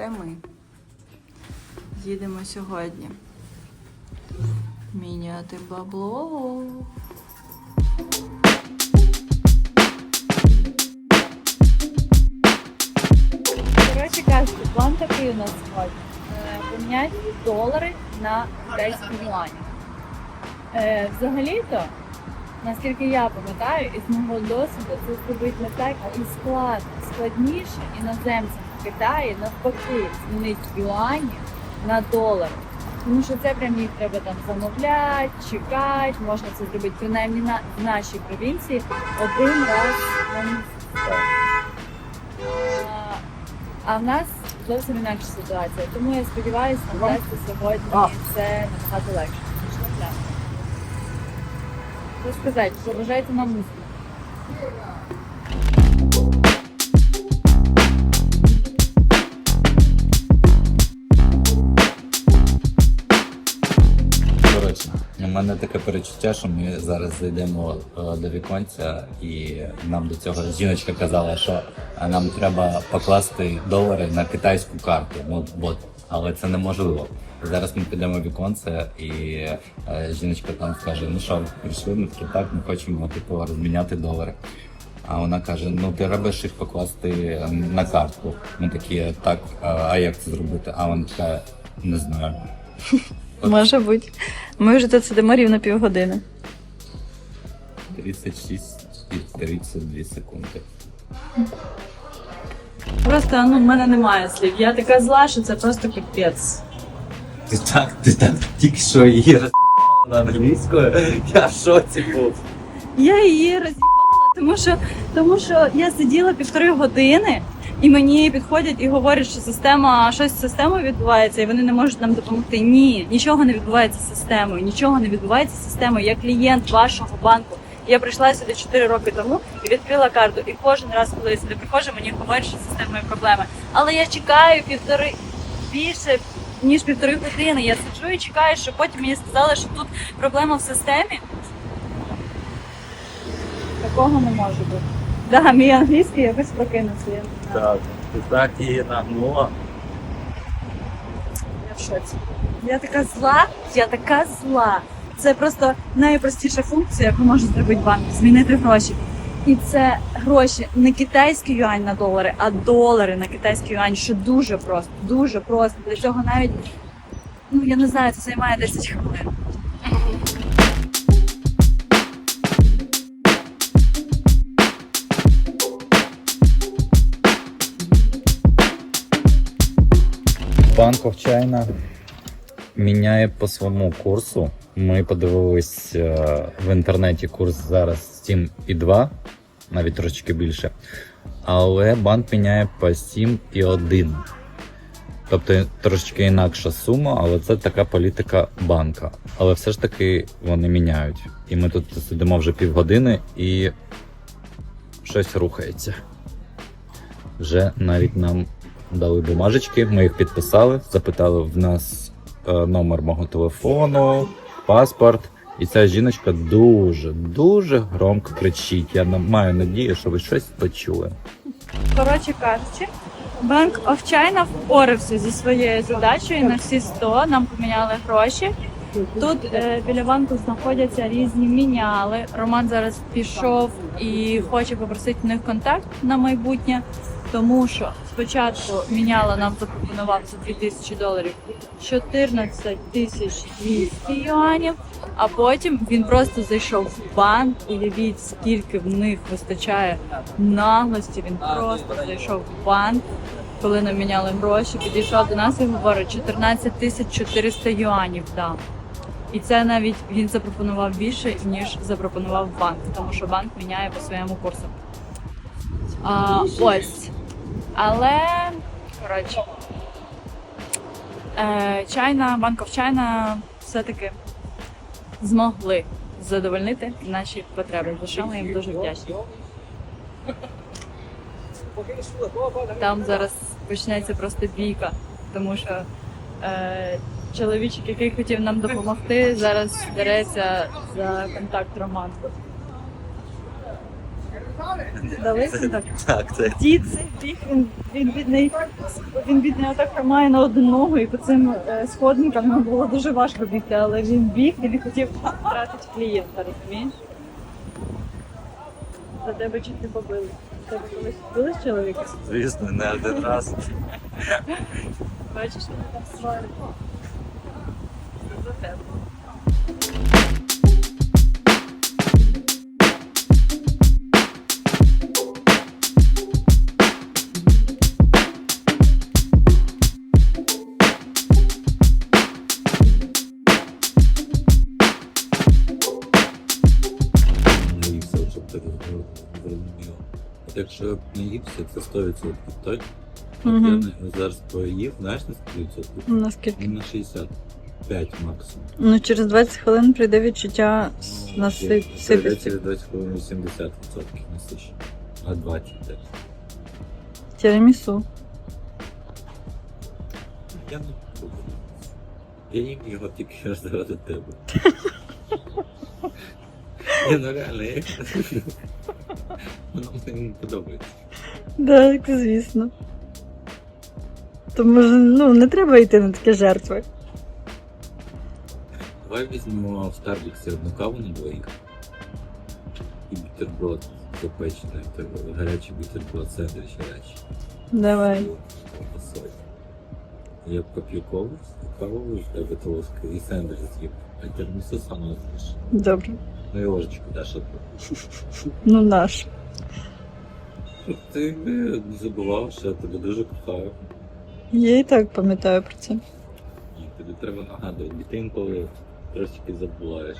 Це ми. Їдемо сьогодні. Міняти бабло. Коротше кажучи, план такий у нас сьогодні. Е, Поміняти долари на китайські юані. Е, Взагалі-то, наскільки я пам'ятаю, із мого досвіду це зробити не так і складно. Складніше іноземцям Китаї навпаки змінити юані на долари. Тому що це прям їх треба там замовляти, чекати, можна це зробити принаймні на нашій провінції один раз на місяць. А, в нас зовсім інакша ситуація. Тому я сподіваюся, нам вдасться сьогодні це набагато легше, на. Що сказати, що бажаєте нам успіху. Таке перечуття, що ми зараз зайдемо е, до віконця, і нам до цього жіночка казала, що е, нам треба покласти долари на китайську карту. Ну от, але це неможливо. Зараз ми підемо в віконце, і е, жіночка там скаже: ну що, прийшли, ми такі так, ми хочемо типу розміняти долари. А вона каже: ну ти робиш їх покласти на картку. Ми такі, так, а як це зробити? А вона така, не знаю. Може бути. Ми вже тут сидимо рівно півгодини. 36 і 32 секунди. Просто ну в мене немає слів. Я така зла, що це просто капець. Ти так, ти так тільки що її роз'їбала англійською. Я в шоці був. Я її роз'їбала, тому що, тому що я сиділа півтори години, і мені підходять і говорять, що система щось з системою відбувається, і вони не можуть нам допомогти. Ні, нічого не відбувається з системою, нічого не відбувається з системою. Я клієнт вашого банку. Я прийшла сюди 4 роки тому і відкрила карту. І кожен раз, коли я сюди приходжу, мені говорять, що системою проблеми. Але я чекаю півтори більше ніж півтори години. Я сиджу і чекаю, що потім мені сказали, що тут проблема в системі. Такого не може бути. Да, мій англійський якось прокинувся. Так, ти так її нагнула. я в шоці. Я така зла, я така зла. Це просто найпростіша функція, яку може зробити банк змінити гроші. І це гроші не китайський юань на долари, а долари на китайський юань, що дуже просто, дуже просто. Для цього навіть, ну я не знаю, це займає 10 хвилин. Of міняє по своєму курсу. Ми подивились е, в інтернеті курс зараз 7,2, навіть трошки більше. Але банк міняє по 7,1. Тобто трошечки інакша сума, але це така політика банка. Але все ж таки вони міняють. І ми тут сидимо вже півгодини і щось рухається. Вже навіть нам дали бумажечки, ми їх підписали, запитали в нас е, номер мого телефону, паспорт. І ця жіночка дуже, дуже громко кричить. Я маю надію, що ви щось почули. Коротше кажучи, Bank of China впорався зі своєю задачею на всі 100, нам поміняли гроші. Тут е, біля банку знаходяться різні міняли. Роман зараз пішов і хоче попросити в них контакт на майбутнє, тому що спочатку міняла нам запропонував за 2000 доларів 14 тисяч 200 юанів, а потім він просто зайшов в банк. Уявіть, скільки в них вистачає наглості. Він просто зайшов в банк, коли нам міняли гроші, підійшов до нас і говорить 14 тисяч 400 юанів дам. І це навіть він запропонував більше, ніж запропонував банк, тому що банк міняє по своєму курсу. А, ось. Але, коротше, е, China, Bank of все-таки змогли задовольнити наші потреби, за ми їм дуже вдячні. Там зараз почнеться просто бійка, тому що е, чоловічок, який хотів нам допомогти, зараз дереться за контакт Роману. Дали так. Так, це Дід цей біг, він, він бідний, він бідний отак тримає на одну ногу, і по цим е, сходникам йому було дуже важко бігти, але він біг і не хотів втратити клієнта, розумієш? За тебе чуть не побили. Тебе колись били з чоловіка? звісно, не один раз. Бачиш, вони там сварять. За тебе. Якщо наївся, це 100% точно. От я зараз поїв, знаєш на скільки відсотків? Наскільки? На 65 максимум. Ну, через 20 хвилин прийде відчуття Ну, насип- Через сипості. 20 хвилин 80% насиш. А 20 теж. Тірамісу. Я не пробую. Я їм його тільки раз заради тебе. Я ну реально, я Мені не подобається. Так, звісно. То може, ну, не треба йти на такі жертви. Давай візьмемо в Старбіксі одну каву на двоїх. І бутерброд запечений, гарячий бутерброд, сендвіч гарячий. Давай. Я поп'ю каву, каву в тебе толоска і сендвіч з'їм. А термісу саме з'їш. Добре. Ну і ложечку даш. Ну наш. Ти не забував, що я тебе дуже кохаю. Я і так пам'ятаю про це. І тобі треба нагадувати, дитинку, ти інколи трошки забуваєш.